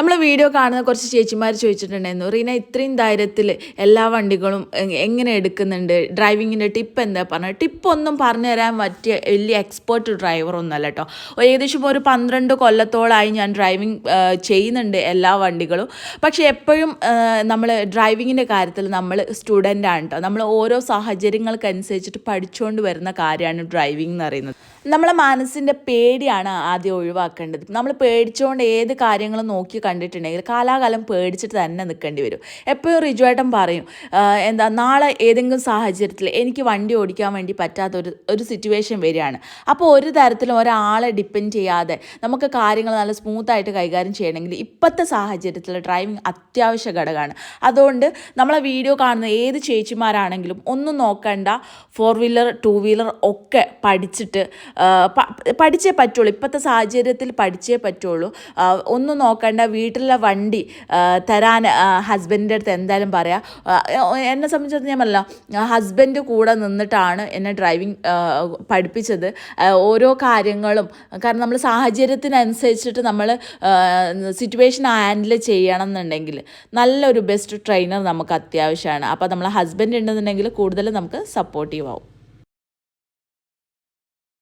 നമ്മൾ വീഡിയോ കാണുന്ന കുറച്ച് ചേച്ചിമാർ ചോദിച്ചിട്ടുണ്ടായിരുന്നു റീന ഇത്രയും ധൈര്യത്തിൽ എല്ലാ വണ്ടികളും എങ്ങനെ എടുക്കുന്നുണ്ട്? ഡ്രൈവിങ്ങിന്റെ ടിപ്പ് എന്താ? പറഞ്ഞത് ടിപ്പ് ഒന്നും പറഞ്ഞു തരാൻ പറ്റിയ വലിയ എക്സ്പേർട്ട് ഡ്രൈവർ അല്ല കേട്ടോ ഏകദേശം ഒരു പന്ത്രണ്ട് കൊല്ലത്തോളായി ഞാൻ ഡ്രൈവിംഗ് ചെയ്യുന്നുണ്ട് എല്ലാ വണ്ടികളും. പക്ഷേ എപ്പോഴും നമ്മൾ ഡ്രൈവിങ്ങിന്റെ കാര്യത്തിൽ നമ്മൾ സ്റ്റുഡന്റ് ആണ് കേട്ടോ നമ്മൾ ഓരോ സാഹചര്യങ്ങൾക്കനുസരിച്ചിട്ട് പഠിച്ചുകൊണ്ട് വരുന്ന കാര്യമാണ് ഡ്രൈവിംഗ് എന്ന് പറയുന്നത്. നമ്മളെ മനസ്സിന്റെ പേടിയാണ് ആദ്യം ഒഴിവാക്കേണ്ടത്. നമ്മൾ പേടിച്ചുകൊണ്ട് ഏത് കാര്യങ്ങളും നോക്കി കണ്ടിട്ടുണ്ടെങ്കിൽ കാലാകാലം പേടിച്ചിട്ട് തന്നെ നിൽക്കേണ്ടി വരും. എപ്പോഴും റിജുവേട്ടൻ പറയും എന്താ നാളെ ഏതെങ്കിലും സാഹചര്യത്തിൽ എനിക്ക് വണ്ടി ഓടിക്കാൻ വേണ്ടി പറ്റാത്ത ഒരു ഒരു സിറ്റുവേഷൻ വരികയാണ്. അപ്പോൾ ഒരു തരത്തിലും ഒരാളെ ഡിപ്പെൻഡ് ചെയ്യാതെ നമുക്ക് കാര്യങ്ങൾ നല്ല സ്മൂത്തായിട്ട് കൈകാര്യം ചെയ്യണമെങ്കിൽ ഇപ്പോഴത്തെ സാഹചര്യത്തിൽ ഡ്രൈവിംഗ് അത്യാവശ്യ ഘടകമാണ്. അതുകൊണ്ട് നമ്മളെ വീഡിയോ കാണുന്ന ഏത് ചേച്ചിമാരാണെങ്കിലും ഒന്നും നോക്കണ്ട. ഫോർ വീലർ ടു വീലർ ഒക്കെ പഠിച്ചിട്ട് പഠിച്ചേ പറ്റുള്ളൂ. ഇപ്പോഴത്തെ സാഹചര്യത്തിൽ പഠിച്ചേ പറ്റുള്ളൂ. ഒന്നും നോക്കണ്ട. വീട്ടിലെ വണ്ടി തരാൻ ഹസ്ബൻഡിന്റെ അടുത്ത് എന്തായാലും പറയാം. എന്നെ സംബന്ധിച്ചിടത്തോളം ഞാൻ പറഞ്ഞല്ലോ ഹസ്ബൻഡ് കൂടെ നിന്നിട്ടാണ് എന്നെ ഡ്രൈവിംഗ് പഠിപ്പിച്ചത്. ഓരോ കാര്യങ്ങളും കാരണം നമ്മൾ സാഹചര്യത്തിനനുസരിച്ചിട്ട് നമ്മൾ സിറ്റുവേഷൻ ഹാൻഡിൽ ചെയ്യണം എന്നുണ്ടെങ്കിൽ നല്ലൊരു ബെസ്റ്റ് ട്രെയിനർ നമുക്ക് അത്യാവശ്യമാണ്. അപ്പോൾ നമ്മൾ ഹസ്ബൻഡ് ഉണ്ടെന്നുണ്ടെങ്കിൽ കൂടുതൽ നമുക്ക് സപ്പോർട്ടീവ് ആവും.